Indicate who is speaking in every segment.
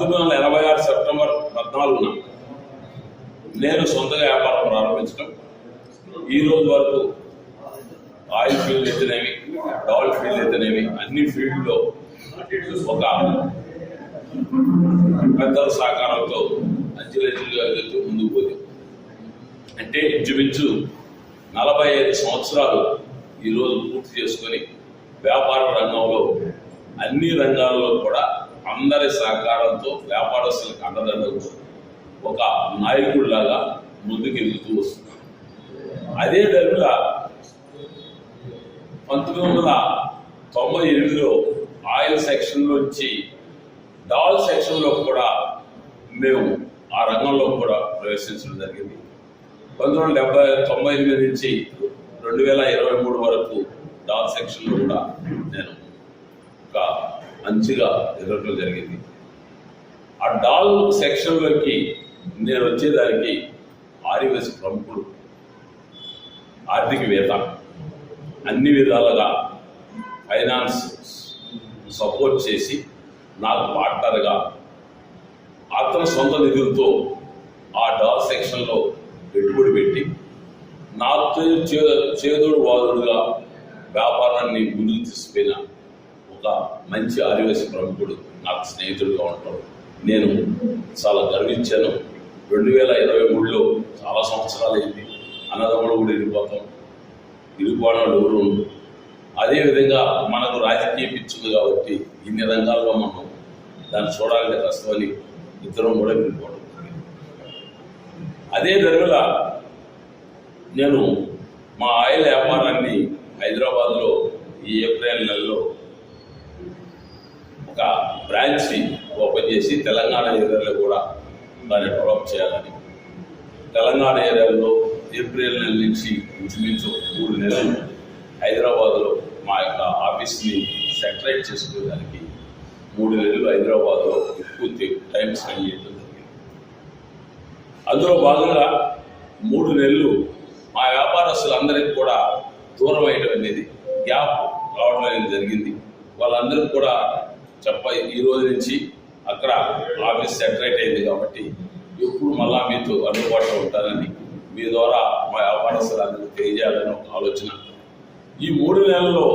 Speaker 1: పంతొమ్మిది వందల ఎనభై ఆరు సెప్టెంబర్ పద్నాలుగున నేను సొంతగా వ్యాపారం ప్రారంభించడం ఈ రోజు వరకు ఆయిల్ ఫీల్డ్ అయితేనేవి డాల్ ఫీల్డ్ అయితేనేవి అన్ని ఫీల్డ్లో ఒక పెద్దల సహకారంతో అంచెలంచెలుగా వెళ్తూ ముందుకు పోయింది. అంటే ఇంచుమించు నలభై ఐదు సంవత్సరాలు ఈరోజు పూర్తి చేసుకొని వ్యాపార రంగంలో అన్ని రంగాల్లో కూడా అందరి సహకారంతో వ్యాపారస్తులకు అండదండకు ఒక నాయకుడిలాగా ముందుకు ఎదుగుతూ అదే విధంగా పంతొమ్మిది వందల తొంభై ఎనిమిదిలో ఆయిల్ వచ్చి డాల్ సెక్షన్లో కూడా మేము ఆ రంగంలో కూడా ప్రవేశించడం జరిగింది. పంతొమ్మిది వందల డెబ్బై తొంభై ఎనిమిది నుంచి రెండు వేల ఇరవై మూడు వరకు డాల్ సెక్షన్లో కూడా నేను ఒక మంచిగా ఎదగడం జరిగింది. ఆ డాల్ సెక్షన్లోకి నేను వచ్చేదానికి ఆర్యవేశ ప్రముఖుడు ఆర్థికవేత్త అన్ని విధాలుగా ఫైనాన్స్ సపోర్ట్ చేసి నాకు పార్ట్నర్గా అతని సొంత నిధులతో ఆ డాల్ సెక్షన్లో పెట్టుబడి పెట్టి నాతో చే- చేదోడు వాదుడుగా వ్యాపారాన్ని ముందుకు తీసుకుపోయిన ఒక మంచి ఆదివాసి ప్రముఖుడు నాకు స్నేహితుడిగా ఉంటాడు. నేను చాలా గర్వించాను. రెండు వేల ఇరవై మూడులో చాలా సంవత్సరాలు అయింది. అన్నదమ్ముడు కూడా ఇరిగిపోతాం ఇరిగిపోవడం వాళ్ళు ఎవరు అదేవిధంగా మనకు రాజకీయ పిచ్చుంది కాబట్టి ఇన్ని రంగాల్లో మనం దాన్ని చూడాలంటే కష్టమని ఇద్దరం కూడా వెళ్ళిపోవడం అదే ధరగా నేను మా ఆయిల్ వ్యాపారాన్ని హైదరాబాద్లో ఈ ఏప్రిల్ నెలలో ఒక బ్రాంచ్ ఓపెన్ చేసి తెలంగాణ ఏరియాలో కూడా దాన్ని డెవలప్ చేయాలని. తెలంగాణ ఏరియాలో ఏప్రిల్ నెల నుంచి ఇంచుమించు మూడు నెలలు హైదరాబాద్లో మా యొక్క ఆఫీస్ని సెటరైట్ చేసుకునేదానికి మూడు నెలలు హైదరాబాద్లో ఎక్కువ టైం స్పెండ్ చేయడం జరిగింది. అందులో భాగంగా మూడు నెలలు మా వ్యాపారస్తులందరికీ కూడా దూరం అయ్యడం అనేది గ్యాప్ రావడం అనేది జరిగింది. వాళ్ళందరికీ కూడా చెప్ప ఈ రోజు నుంచి అక్కడ ఆఫీస్ సెటరేట్ అయింది కాబట్టి ఎప్పుడు మళ్ళా మీతో అందుబాటులో ఉంటానని మీ ద్వారా మా వ్యాపారస్తులందరికీ తెలియజేయాలని ఒక ఆలోచన. ఈ మూడు నెలల్లో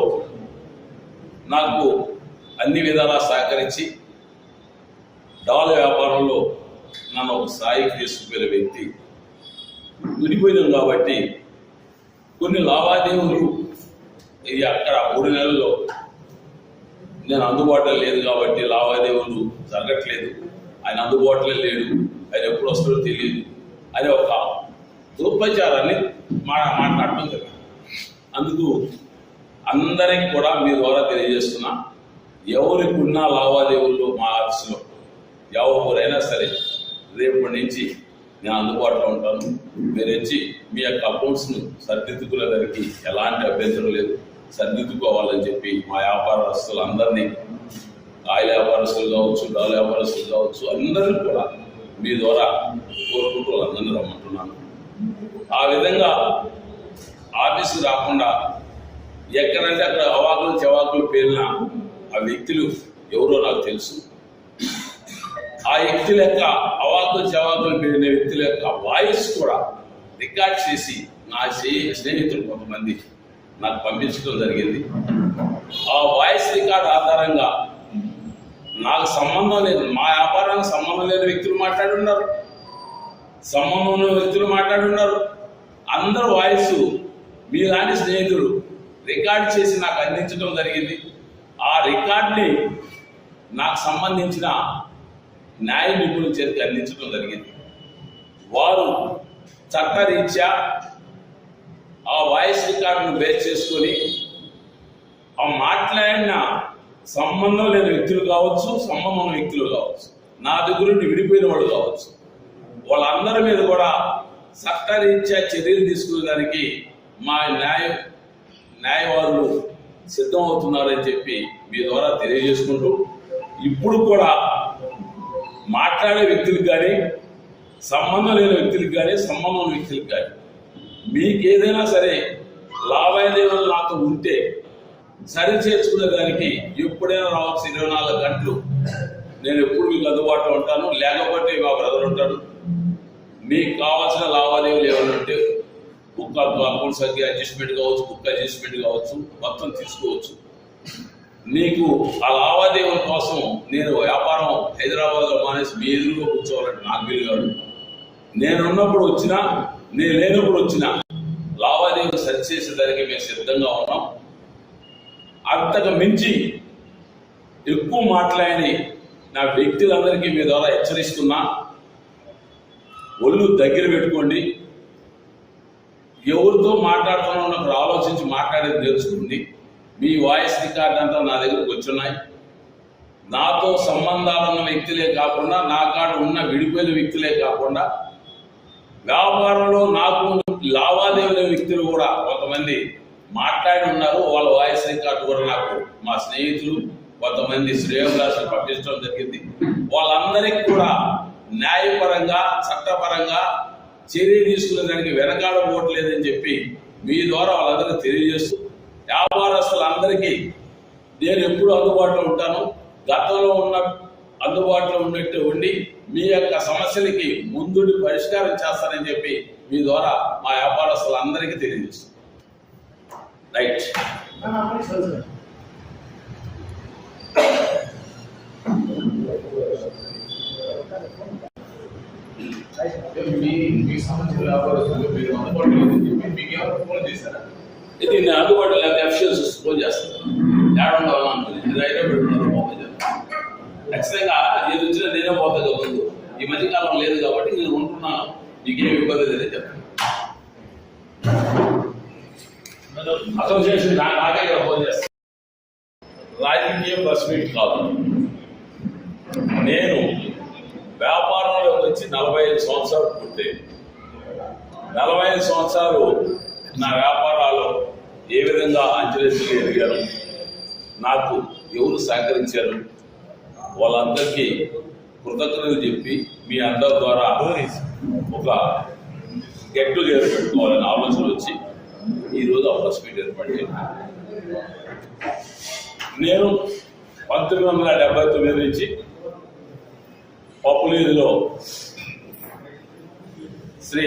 Speaker 1: నాకు అన్ని విధాలా సహకరించి డాల్ వ్యాపారంలో నన్ను ఒక స్థాయికి తీసుకుపోయిన వ్యక్తి. విడిపోయినాం కాబట్టి కొన్ని లావాదేవీలు ఇది అక్కడ మూడు నెలల్లో నేను అందుబాటులో లేదు కాబట్టి లావాదేవీలు జరగట్లేదు. ఆయన అందుబాటులో లేడు. ఆయన ఎప్పుడు వస్తాడో తెలియదు. అనే ఒక దుర్ప్రచారాన్ని మా మాట్లాడటం జరిగింది. అందుకు అందరికి కూడా మీ ద్వారా తెలియజేస్తున్నా ఎవరికి ఉన్న లావాదేవీలు మా ఆఫీసులో ఎవరైనా సరే రేపటి నుంచి నేను అందుబాటులో ఉంటాను. మీరు వచ్చి మీ యొక్క అకౌంట్స్ను సరిదిద్దుకునేదానికి ఎలాంటి అభ్యంతరం లేదు. సర్దిద్దుకోవాలని చెప్పి మా వ్యాపారస్తులందరినీ ఆయిల్ వ్యాపారస్తులు కావచ్చు డాల్ వ్యాపారస్తులు కావచ్చు అందరినీ కూడా మీ ద్వారా కోరుకుంటూ వాళ్ళందరినీ రమ్మంటున్నాను. ఆ విధంగా ఆఫీసుకు రాకుండా ఎక్కడంటే అక్కడ అవాకులు చవాకులు పేరిన ఆ వ్యక్తులు ఎవరో నాకు తెలుసు. ఆ వ్యక్తుల యొక్క అవాకులు చవాకులు పేరిన వ్యక్తుల యొక్క వాయిస్ కూడా రికార్డ్ చేసి నా స్నేహితులు కొంతమంది నాకు పంపించడం జరిగింది. ఆ వాయిస్ రికార్డ్ ఆధారంగా నాకు సంబంధం లేదు. మా వ్యాపారానికి సంబంధం లేని వ్యక్తులు మాట్లాడున్నారు. సంబంధం ఉన్న వ్యక్తులు మాట్లాడున్నారు. అందరు వాయిస్ మీలాంటి స్నేహితులు రికార్డ్ చేసి నాకు అందించడం జరిగింది. ఆ రికార్డ్ని నాకు సంబంధించిన న్యాయ నిపుణుల చేతికి అందించడం జరిగింది. వారు చట్టరీత్యా ఆ వాయిస్ రికార్డును బేస్ చేసుకొని ఆ మాట్లాడిన సంబంధం లేని వ్యక్తులు కావచ్చు సంబంధం ఉన్న వ్యక్తులు కావచ్చు నా దగ్గర నుండి విడిపోయిన వాడు కావచ్చు వాళ్ళందరి మీద కూడా చట్టరీత్యా చర్యలు తీసుకునేదానికి మా న్యాయ న్యాయవాదులు సిద్ధమవుతున్నారని చెప్పి మీ ద్వారా తెలియజేసుకుంటూ ఇప్పుడు కూడా మాట్లాడే వ్యక్తులకు కానీ సంబంధం లేని వ్యక్తులకు కానీ సంబంధం వ్యక్తులకు కానీ మీకు ఏదైనా సరే లావాదేవీలు నాతో ఉంటే సరి చేసుకునే దానికి ఎప్పుడైనా రావచ్చు ఇరవై నాలుగు గంటలు. నేను ఎప్పుడు మీకు అందుబాటులో ఉంటాను. లేకపోతే మా బ్రదర్ ఉంటాడు. మీకు కావాల్సిన లావాదేవీలు ఏమైనా ఉంటే బుక్ అకౌంట్ సంఖ్య అడ్జస్ట్మెంట్ కావచ్చు బుక్ అడ్జస్ట్మెంట్ కావచ్చు మొత్తం తీసుకోవచ్చు. నీకు ఆ లావాదేవీల కోసం నేను వ్యాపారం హైదరాబాద్లో మానేసి మీ ఎదురుగా కూర్చోవాలంటే నాకు వీలు కాదు. నేను ఉన్నప్పుడు వచ్చినా నేను లేనప్పుడు వచ్చినా లావాదేవీలు సరి చేసేదానికి మేము సిద్ధంగా ఉన్నాం. అంతకు మించి ఎక్కువ మాట్లాడి నా వ్యక్తులందరికీ మీ ద్వారా హెచ్చరిస్తున్నా ఒళ్ళు దగ్గర పెట్టుకోండి. ఎవరితో మాట్లాడుతున్నారో ఆలోచించి మాట్లాడేది తెలుసుకోండి. మీ వాయిస్ రికార్డ్ అంతా నా దగ్గరకు వచ్చున్నాయి. నాతో సంబంధాలు ఉన్న వ్యక్తులే కాకుండా నా కాడ ఉన్న విడిపోయిన వ్యక్తులే కాకుండా వ్యాపారంలో నాకు లావాదేవీల వ్యక్తులు కూడా కొంతమంది మాట్లాడి ఉన్నారు. వాళ్ళ వాయిస్ రికార్డు కూడా నాకు మా స్నేహితులు కొంతమంది శ్రేయోభిలాషులు పంపించడం జరిగింది. వాళ్ళందరికీ కూడా న్యాయపరంగా చట్టపరంగా చర్య తీసుకునే దానికి వెనకాడబోట్లేదని చెప్పి మీ ద్వారా వాళ్ళందరికీ తెలియజేస్తూ వ్యాపారస్తులందరికీ నేను ఎప్పుడు అందుబాటులో ఉంటాను. గతంలో ఉన్న అందుబాటులో ఉన్నట్టు ఉండి మీ యొక్క సమస్యలకి ముందుడి పరిష్కారం చేస్తానని చెప్పి మీ ద్వారా మా వ్యాపారస్తులందరికీ తెలియజేస్తాను రైట్
Speaker 2: మీ మీ వ్యాపారస్తులు మీరు అందుబాటులో
Speaker 1: ఇది అందుబాటులో లేకపోతే ఫోన్ చేస్తారు ఏడంగా అనుకుని ఇది రైల్లో పెట్టుకున్నారు ఖచ్చితంగా ఏది వచ్చినా నేనే పోతా ముందు ఈ మధ్య కాలం లేదు కాబట్టి నేను ఉంటున్నాను నీకేం ఇబ్బంది లేదని చెప్పాను అసోసియేషన్ నాకే ఇక్కడ ఫోన్ చేస్తాను రాజకీయ ప్రెస్ మీట్ కాదు. నేను వ్యాపారంలో వచ్చి నలభై ఐదు సంవత్సరాలు పూర్తయింది. నలభై ఐదు సంవత్సరాలు నా వ్యాపారాలు ఏ విధంగా అంచెలెత్తులు ఎదిగారు నాకు ఎవరు సహకరించారు? వాళ్ళందరికీ కృతజ్ఞతలు చెప్పి మీ అందరి ద్వారా ఒక గెట్ టుగెదర్ పెట్టుకోవాలనే ఆలోచన వచ్చి ఈరోజు ఆ ప్రెస్ మీట్ ఏర్పాటు నేను పంతొమ్మిది వందల డెబ్బై తొమ్మిది నుంచి పప్పులీదిలో శ్రీ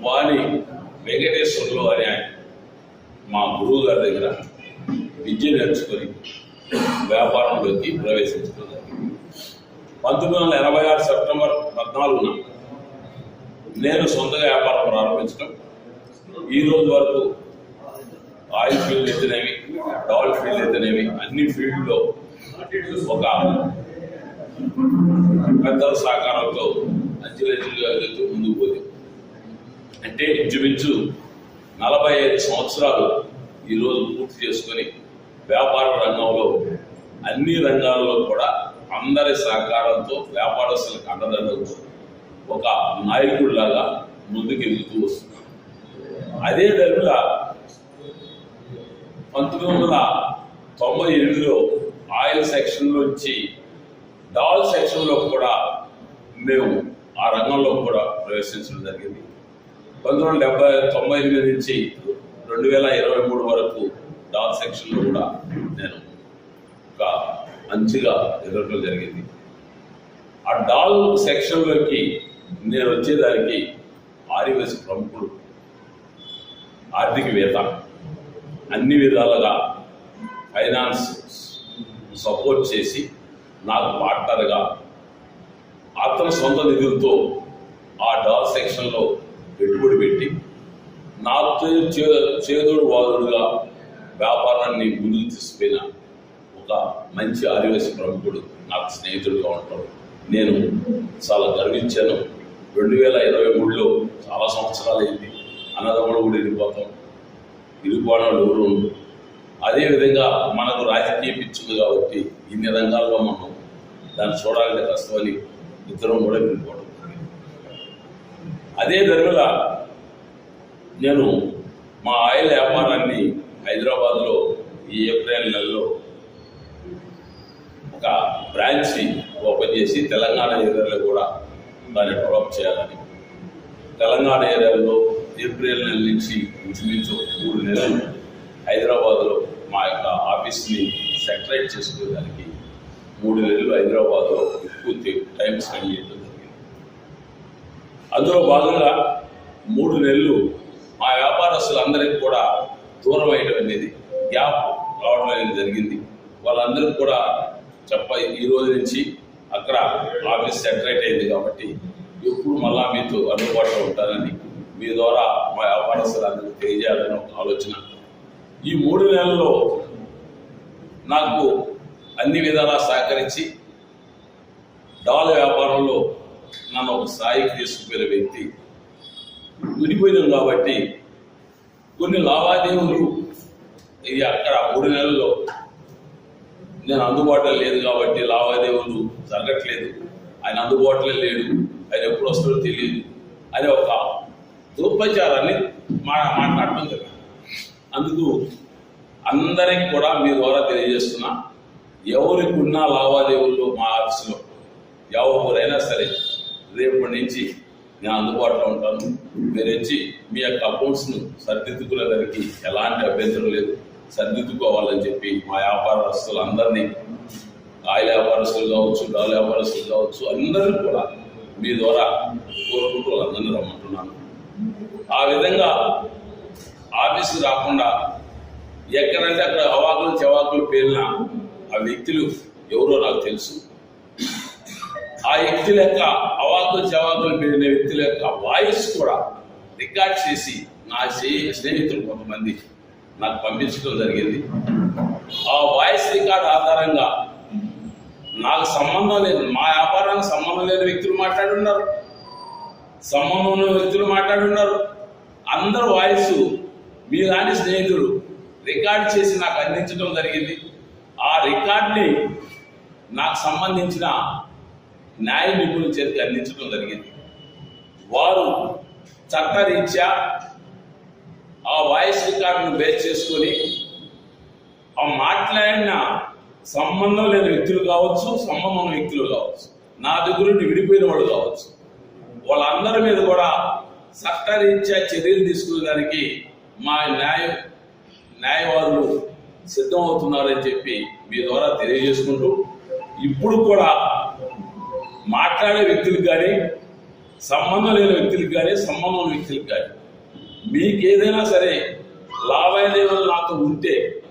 Speaker 1: వాణి వెంకటేశ్వర్లు అని ఆయన మా గురువు గారి దగ్గర విద్య నేర్చుకొని వ్యాపారంలోకి ప్రవేశించుకున్నారు. పంతొమ్మిది వందల ఎనభై ఆరు సెప్టెంబర్ పద్నాలుగున నేను సొంతగా వ్యాపారం ప్రారంభించడం ఈ రోజు వరకు ఆయిల్ ఫీల్డ్ అయితేనేవి డాల్ ఫీల్డ్ అయితేనేవి అన్ని ఫీల్డ్లో ఒక పెద్దల సహకారంతో అంచెలంచెలుగా వెళ్తూ ముందుకు పోయింది. అంటే ఇంచుమించు నలభై ఐదు సంవత్సరాలు ఈరోజు పూర్తి చేసుకొని వ్యాపార రంగంలో అన్ని రంగాల్లో కూడా అందరి సహకారంతో వ్యాపారస్తులకు అండదండకు ఒక నాయకుడిలాగా ముందుకు ఎదుగుతూ వస్తున్నాం అదే విధంగా పంతొమ్మిది వందల తొంభై ఎనిమిదిలో ఆయిల్ సెక్షన్లోంచి డాల్ సెక్షన్లో కూడా మేము ఆ రంగంలో కూడా ప్రవేశించడం జరిగింది. పంతొమ్మిది వందల డెబ్బై తొంభై ఎనిమిది నుంచి రెండు వేల ఇరవై మూడు వరకు డాల్ సెక్షన్లో కూడా నేను మంచిగా ఎదగడం జరిగింది. ఆ డాల్ సెక్షన్లోకి నేను వచ్చేదానికి ఆర్యవేశ ప్రముఖుడు ఆర్థికవేత్త అన్ని విధాలుగా ఫైనాన్స్ సపోర్ట్ చేసి నాకు పార్ట్నర్గా అతని సొంత నిధులతో ఆ డాల్ సెక్షన్లో పెట్టుబడి పెట్టి నాతో చే- చేదోడు వాదుడుగా వ్యాపారాన్ని ముందుకు తీసుకుపోయిన ఒక మంచి ఆదివాసీ ప్రముఖుడు నాకు స్నేహితుడుగా ఉంటాడు. నేను చాలా గర్వించాను. రెండు వేల ఇరవై మూడులో చాలా సంవత్సరాలు అయింది. అన్నదమ్ముడు కూడా ఇరిగిపోతాం ఇరిగిపోవడం ఎవరు ఉండరు అదేవిధంగా మనకు రాజకీయ పిచ్చుంది కాబట్టి ఇన్ని రంగాల్లో మనం దాన్ని చూడాలంటే కష్టమని ఇద్దరం కూడా వెళ్ళిపోవడం అదే ధరగా నేను మా ఆయిల్ వ్యాపారాన్ని హైదరాబాద్లో ఈ ఏప్రిల్ నెలలో ఒక బ్రాంచ్ ఓపెన్ చేసి తెలంగాణ ఏరియాలో కూడా దాన్ని డెవలప్ చేయాలని. తెలంగాణ ఏరియాలో ఏప్రిల్ నెల నుంచి ఇంచుమించు మూడు నెలలు హైదరాబాద్లో మా యొక్క ఆఫీస్ని సెటరైట్ చేసుకోవడానికి మూడు నెలలు హైదరాబాద్లో ఎక్కువ టైం స్పెండ్ చేయడం జరిగింది. అందులో భాగంగా మూడు నెలలు మా వ్యాపారస్తులందరికీ కూడా దూరం అయ్యడం అనేది గ్యాప్ రావడం అనేది జరిగింది. వాళ్ళందరికీ కూడా చెప్ప ఈ రోజు నుంచి అక్కడ ఆఫీస్ సెటరేట్ అయింది కాబట్టి ఎప్పుడు మళ్ళా మీతో అందుబాటులో ఉంటానని మీ ద్వారా మా వ్యాపారస్తులందరికీ తెలియజేయాలని ఒక ఆలోచన. ఈ మూడు నెలల్లో నాకు అన్ని విధాలా సహకరించి డాల్ వ్యాపారంలో నన్ను ఒక స్థాయికి తీసుకుపోయిన వ్యక్తి. విడిపోయినాం కాబట్టి కొన్ని లావాదేవీలు ఇది అక్కడ మూడు నెలల్లో నేను అందుబాటులో లేదు కాబట్టి లావాదేవీలు జరగట్లేదు. ఆయన అందుబాటులో లేడు. ఆయన ఎప్పుడు వస్తాడో తెలియదు. అనే ఒక దుర్ప్రచారాన్ని మా మాట్లాడటం కదా అందుకు అందరికి కూడా మీ ద్వారా తెలియజేస్తున్నా ఎవరికి ఉన్న లావాదేవీలు మా ఆఫీసులో ఎవరైనా సరే రేపటి నుంచి నేను అందుబాటులో ఉంటాను. మీరు వచ్చి మీ యొక్క అకౌంట్స్ను సరిదిద్దుకునేదానికి ఎలాంటి అభ్యంతరం లేదు. సర్దిద్దుకోవాలని చెప్పి మా వ్యాపారస్తులు అందరినీ ఆయిల్ వ్యాపారస్తులు కావచ్చు డాల్ వ్యాపారస్తులు కావచ్చు అందరినీ కూడా మీ ద్వారా కోరుకుంటూ వాళ్ళందరినీ రమ్మంటున్నాను. ఆ విధంగా ఆఫీస్కి రాకుండా ఎక్కడంటే అక్కడ అవాకులు చవాకులు పేరిన ఆ వ్యక్తులు ఎవరో నాకు తెలుసు. ఆ వ్యక్తుల యొక్క అవాకులు చవాకులు పేరిన వ్యక్తుల యొక్క వాయిస్ కూడా రికార్డ్ చేసి నా స్నేహితులు కొంతమంది నాకు పంపించడం జరిగింది. ఆ వాయిస్ రికార్డ్ ఆధారంగా నాకు సంబంధం లేదు. మా వ్యాపారానికి సంబంధం లేని వ్యక్తులు మాట్లాడున్నారు సంబంధం ఉన్న వ్యక్తులు మాట్లాడున్నారు అందరు వాయిస్ మీలాంటి స్నేహితులు రికార్డ్ చేసి నాకు అందించడం జరిగింది. ఆ రికార్డ్ని నాకు సంబంధించిన న్యాయ నిపుణుల చేతికి అందించడం జరిగింది. వారు చట్టరీత్యా ఆ వాయిస్ రికార్డును బేస్ చేసుకొని ఆ మాట్లాడిన సంబంధం లేని వ్యక్తులు కావచ్చు సంబంధం ఉన్న వ్యక్తులు కావచ్చు నా దగ్గర నుండి విడిపోయిన వాళ్ళు కావచ్చు వాళ్ళందరి మీద కూడా చట్టరీత్యా చర్యలు తీసుకునేదానికి మా న్యాయ న్యాయవాదులు సిద్ధమవుతున్నారని చెప్పి మీ ద్వారా తెలియజేసుకుంటూ ఇప్పుడు కూడా మాట్లాడే వ్యక్తులకు కానీ సంబంధం లేని వ్యక్తులకు కానీ సంబంధం ఉన్న వ్యక్తులకు కానీ మీకు ఏదైనా సరే లావాదేవీలు నాతో ఉంటే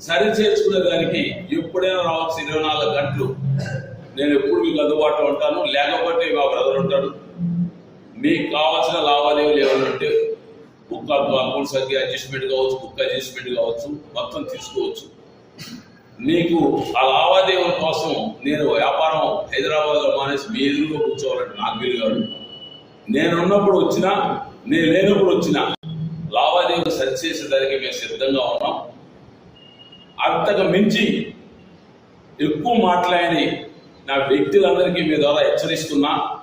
Speaker 1: సరి చేసుకునే దానికి ఎప్పుడైనా రావచ్చు ఇరవై నాలుగు గంటలు. నేను ఎప్పుడు మీకు అందుబాటులో ఉంటాను. లేకపోతే మా బ్రదర్ ఉంటాడు. మీకు కావాల్సిన లావాదేవీలు ఏమైనా ఉంటే బుక్ అకౌంట్ సంఖ్య అడ్జస్ట్మెంట్ కావచ్చు బుక్ అడ్జస్ట్మెంట్ కావచ్చు మొత్తం తీసుకోవచ్చు. నీకు ఆ లావాదేవీల కోసం నేను వ్యాపారం హైదరాబాద్లో మానేసి మీ ఎదురుగా కూర్చోవాలంటే నాకు వీలు కాదు. నేను ఉన్నప్పుడు వచ్చినా నేను లేనప్పుడు వచ్చిన లావాదేవీలు సరి చేసేదానికి మేము సిద్ధంగా ఉన్నాం. అంతకు మించి ఎక్కువ మాట్లాడని నా వ్యక్తులందరికీ మీ ద్వారా హెచ్చరిస్తున్నా.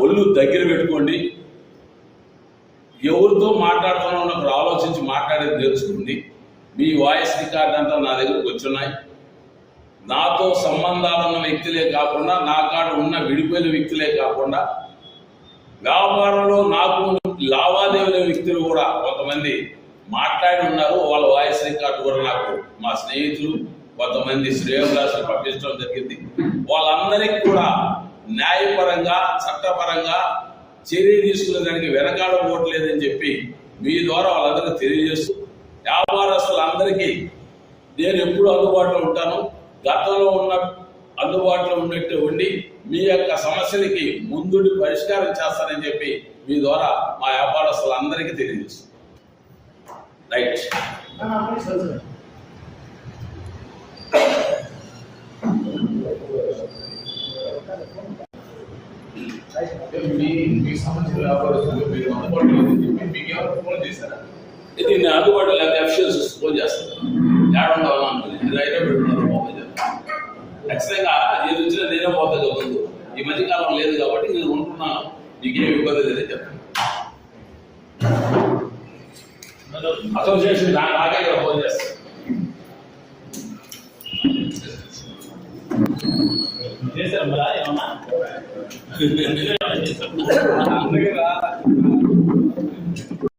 Speaker 1: ఒళ్ళు దగ్గర పెట్టుకోండి. ఎవరితో మాట్లాడుతున్నా ఉన్నప్పుడు ఆలోచించి మాట్లాడేది తెలుసుకోండి మీ వాయిస్ రికార్డ్ అంతా నా దగ్గరకు వచ్చున్నాయి. నాతో సంబంధాలు ఉన్న వ్యక్తులే కాకుండా నా కాడ ఉన్న విడిపోయిన వ్యక్తులే కాకుండా వ్యాపారంలో నాకు లావాదేవీల వ్యక్తులు కూడా కొంతమంది మాట్లాడి ఉన్నారు. వాళ్ళ వాయిస్ రికార్డు కూడా నాకు మా స్నేహితులు కొంతమంది శ్రేయోభిలాషులు పంపించడం జరిగింది. వాళ్ళందరికీ కూడా న్యాయపరంగా చట్టపరంగా చర్య తీసుకునేదానికి వెనకాడబోట్లేదని చెప్పి మీ ద్వారా వాళ్ళందరికీ తెలియజేస్తూ వ్యాపారస్తులందరికీ నేను ఎప్పుడు అందుబాటులో ఉంటాను. గతంలో ఉన్న అందుబాటులో ఉన్నట్టు ఉండి మీ యొక్క సమస్యలకి ముందుండి పరిష్కారం చేస్తానని చెప్పి మీ ద్వారా మా వ్యాపారస్తులందరికీ తెలియజేస్తాను రైట్ ఇది నేను అందుబాటులో లేకపోతే అఫిషియల్స్ ఫోన్ చేస్తాను. ఏడంగా అనుకుని ఇది అయితే పెట్టుకున్నారు ఫోన్ చేస్తాను ఖచ్చితంగా ఏది వచ్చినా నేనే పోతా ముందు ఈ మధ్య కాలం లేదు కాబట్టి నేను ఉంటున్నాను నీకేం ఇబ్బంది లేదని చెప్తాను అసోసియేషన్ నాకే ఇక్కడ ఫోన్ చేస్తాను
Speaker 3: చేశారు